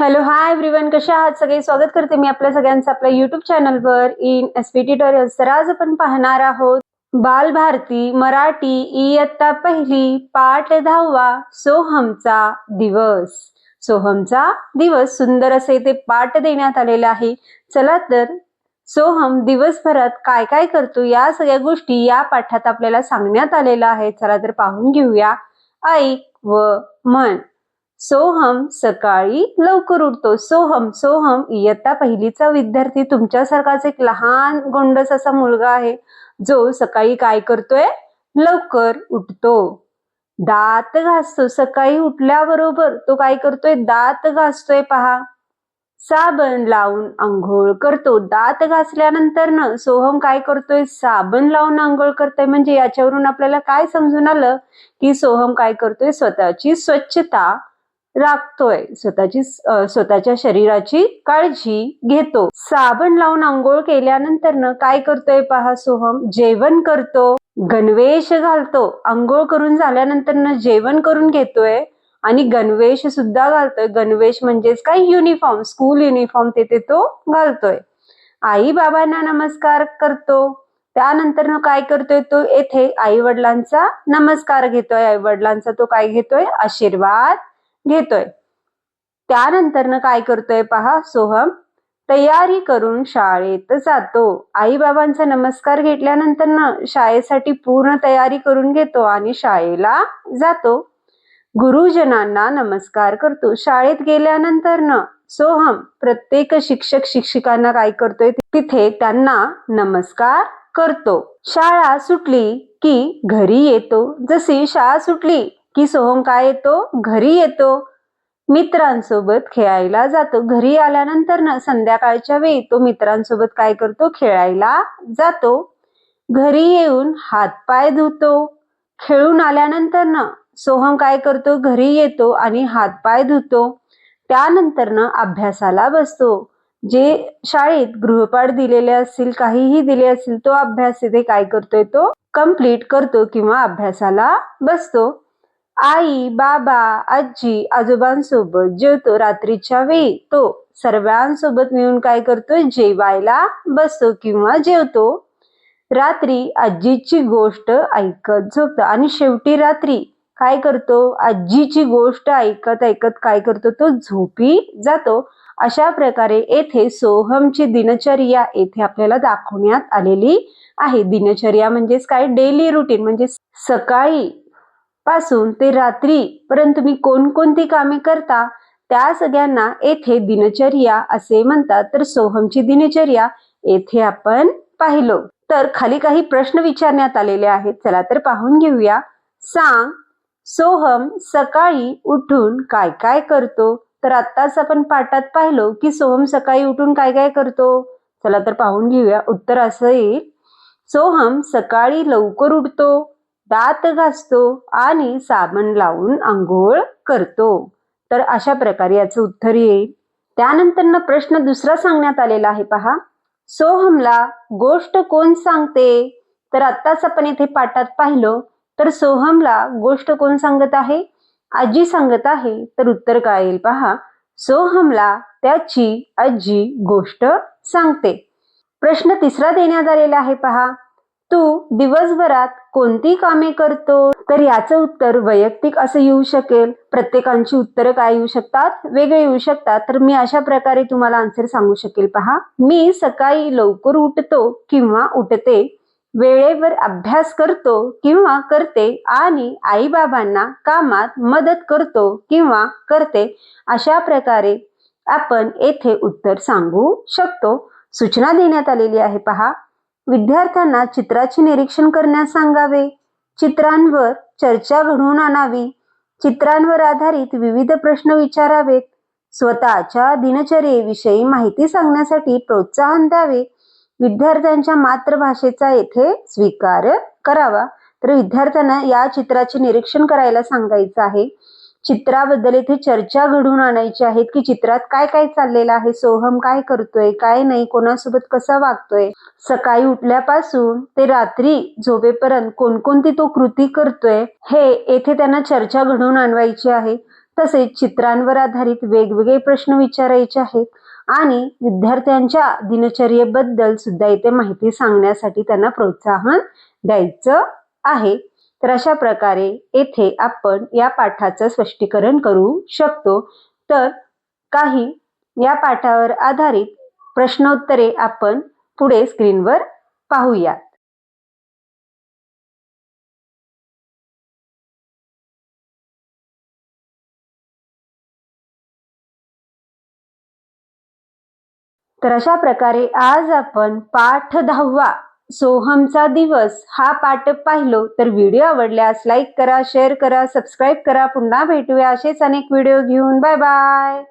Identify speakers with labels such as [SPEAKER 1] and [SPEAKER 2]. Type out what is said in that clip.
[SPEAKER 1] Hello hi everyone कशा आहात? सगळे स्वागत करते मी आपल्या सगळ्यांचं आपल्या युट्यूब चॅनलवर इन एस पी ट्युटोरियल्स तर आज आपण पाहणार आहोत बालभारती मराठी इयत्ता पहिली पाठ दहावा सोहमचा दिवस. सोहमचा दिवस सुंदर असे ते पाठ देण्यात आलेले आहे. चला तर सोहम दिवसभरात काय काय करतो या सगळ्या गोष्टी या पाठात आपल्याला सांगण्यात आलेल्या आहे. चला तर पाहून घेऊया. ऐक व म्हण सोहम सकाळी लवकर उठतो. सोहम सोहम इयत्ता पहिलीचा विद्यार्थी. तुमच्यासारखाच एक लहान गोंडस असा मुलगा आहे जो सकाळी काय करतोय? लवकर उठतो. दात घासतो. सकाळी उठल्याबरोबर तो काय करतोय? दात घासतोय पहा. साबण लावून आंघोळ करतो. दात घासल्यानंतर न सोहम काय करतोय? साबण लावून आंघोळ करतोय. म्हणजे याच्यावरून आपल्याला काय समजून आलं? की सोहम काय करतोय? स्वतःची स्वच्छता राखतोय. स्वतःची स्वतःच्या शरीराची काळजी घेतो. साबण लावून आंघोळ केल्यानंतर न काय करतोय पहा सोहम? जेवण करतो. गणवेश घालतो. आंघोळ करून झाल्यानंतर न जेवण करून घेतोय आणि गणवेश सुद्धा घालतोय. गणवेश म्हणजेच काय? युनिफॉर्म स्कूल युनिफॉर्म तिथे तो घालतोय. आई बाबांना नमस्कार करतो. त्यानंतर काय करतोय तो? येथे आई वडिलांचा नमस्कार घेतोय. आई वडिलांचा तो काय घेतोय? आशीर्वाद घेतोय. त्यानंतरनं काय करतोय पहा सोहम तयारी करून शाळेत जातो. आई बाबांचा नमस्कार घेतल्यानंतर ना शाळेसाठी पूर्ण तयारी करून घेतो आणि शाळेला जातो. गुरुजनांना नमस्कार करतो. शाळेत गेल्यानंतर न सोहम प्रत्येक शिक्षक शिक्षिकांना काय करतोय तिथे त्यांना नमस्कार करतो. शाळा सुटली की घरी येतो. जशी शाळा सुटली की सोहम काय येतो? घरी येतो. मित्रांसोबत खेळायला जातो. घरी आल्यानंतर ना संध्याकाळच्या वेळी तो मित्रांसोबत काय करतो? खेळायला जातो. घरी येऊन हातपाय धुतो. खेळून आल्यानंतर ना सोहम काय करतो? घरी येतो आणि हातपाय धुतो. त्यानंतर ना अभ्यासाला बसतो. जे शाळेत गृहपाठ दिलेले असतील काहीही दिले असतील तो अभ्यास तिथे काय करतोय? तो कंप्लीट करतो किंवा अभ्यासाला बसतो. आई बाबा आजी आजोबांसोबत जेवतो रात्रीच्या वेळी. तो सर्वांसोबत मिळून काय करतो जेवायला बसतो किंवा जेवतो. रात्री आजीची गोष्ट ऐकत झोपतो. आणि शेवटी रात्री काय करतो? आजीची गोष्ट ऐकत ऐकत काय करतो? तो झोपी जातो. अशा प्रकारे येथे सोहमची दिनचर्या येथे आपल्याला दाखवण्यात आलेली आहे. दिनचर्या म्हणजेच काय? डेली रुटीन म्हणजे सकाळी पासून ते रात्री पर्यंत तुम्ही कोणकोणती कामे करता त्या सगळ्यांना येथे दिनचर्या असे म्हणतात. तर सोहमची दिनचर्या येथे आपण पाहिलो. तर खाली काही प्रश्न विचारण्यात आलेले आहेत. चला तर पाहून घेऊया. सांग सोहम सकाळी उठून काय काय करतो? तर आत्ताच आपण पाठात पाहिलो की सोहम सकाळी उठून काय काय करतो. चला तर पाहून घेऊया. उत्तर असं येईल. सोहम सकाळी लवकर उठतो. दात घासतो आणि साबण लावून आंघोळ करतो. तर अशा प्रकारे याचं उत्तर येईल. त्यानंतर ना प्रश्न दुसरा सांगण्यात आलेला आहे पहा. सोहमला गोष्ट कोण सांगते? तर आत्ताच आपण इथे पाठात पाहिलं. तर सोहमला गोष्ट कोण सांगत आहे? आजी सांगत आहे. तर उत्तर काय येईल पहा. सोहमला त्याची आजी गोष्ट सांगते. प्रश्न तिसरा देण्यात आलेला आहे पहा. तू दिवसभरात कोणती कामे करतो? तर याचं उत्तर वैयक्तिक असं येऊ शकेल. प्रत्येकांची उत्तरं काय येऊ शकतात? वेगळे येऊ शकतात. तर मी अशा प्रकारे तुम्हाला आन्सर सांगू शकेल. पहा मी सकाळी लवकर उठतो किंवा उठते वेळेवर अभ्यास करतो किंवा करते आणि आई बाबांना कामात मदत करतो किंवा करते अशा प्रकारे आपण येथे उत्तर सांगू शकतो. सूचना देण्यात आलेली आहे. पहा विद्यार्थ्यांना चित्राचे निरीक्षण करण्यास सांगावे. चित्रांवर चर्चा घडवून आणावी. चित्रांवर आधारित विविध प्रश्न विचारावेत. स्वतःच्या दिनचर्येविषयी माहिती सांगण्यासाठी प्रोत्साहन द्यावे. विद्यार्थ्यांच्या मातृभाषेचा येथे स्वीकार करावा. तर विद्यार्थ्यांना या चित्राचे निरीक्षण करायला सांगायचं आहे. चित्राबद्दल इथे चर्चा घडून आणायची आहेत की चित्रात काय काय चाललेलं आहे सोहम काय करतोय काय नाही कोणासोबत कसा वागतोय? सकाळी उठल्यापासून ते रात्री झोपेपर्यंत कोणकोणती तो कृती करतोय हे येथे त्यांना चर्चा घडवून आणवायची आहे. तसेच चित्रांवर आधारित वेगवेगळे प्रश्न विचारायचे आहेत आणि विद्यार्थ्यांच्या दिनचर्येबद्दल सुद्धा इथे माहिती सांगण्यासाठी त्यांना प्रोत्साहन द्यायचं आहे. तर अशा प्रकारे येथे आपण या पाठाचं स्पष्टीकरण करू शकतो. तर काही या पाठावर आधारित प्रश्नोत्तरे आपण पुढे स्क्रीनवर पाहूयात. तर अशा प्रकारे आज आपण पाठ दहावा सोहमचा दिवस हा पाठप पाहिलो तर व्हिडिओ आवडल्यास लाईक करा शेअर करा सबस्क्राईब करा. पुन्हा भेटूया. असेच अनेक व्हिडिओ घेऊन. Bye bye.